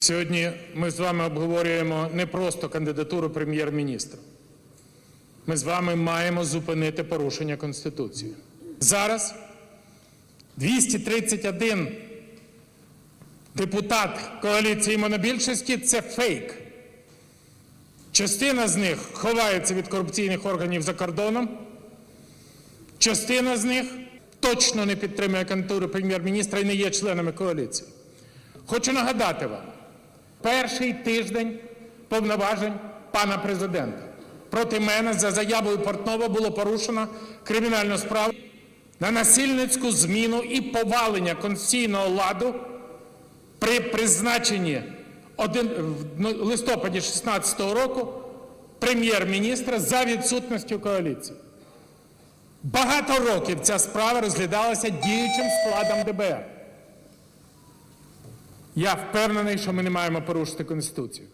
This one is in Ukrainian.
Сьогодні ми з вами обговорюємо не просто кандидатуру прем'єр-міністра. Ми з вами маємо зупинити порушення Конституції. Зараз 231 депутат коаліції монобільшості це фейк. Частина з них ховається від корупційних органів за кордоном, частина з них точно не підтримує кандидатуру прем'єр-міністра і не є членами коаліції. Хочу нагадати вам, перший тиждень повноважень пана президента. Проти мене за заявою Портнова було порушено кримінальну справу на насильницьку зміну і повалення конституційного ладу при призначенні один, в ну, листопаді 16 року прем'єр-міністра за відсутністю коаліції. Багато років ця справа розглядалася діючим складом ДБР. Я впевнений, що ми не маємо порушити Конституцію.